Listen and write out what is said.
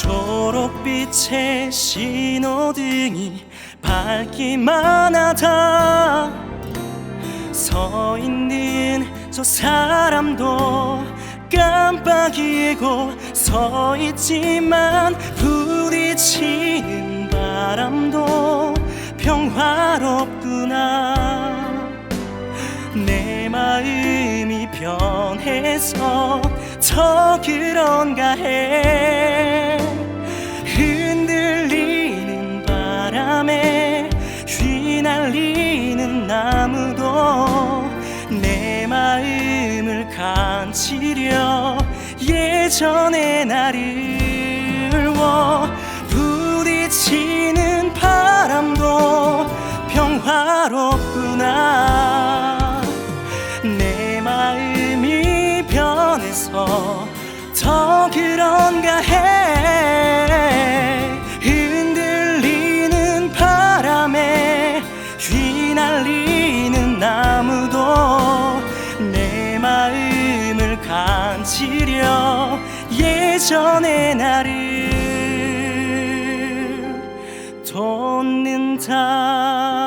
초록빛의 신호등이 밝기만 하다. 서 있는 저 사람도 깜빡이고 서 있지만 부딪히는 바람도 평화롭구나. 내 마음이 변해서 더 그런가 해 날리는 나무도 내 마음을 간지려 예전의 나를 워 부딪히는 바람도 평화롭구나. 내 마음이 변해서 더 그런가 해 나무도 내 마음을 간지려 예전의 나를 돋는다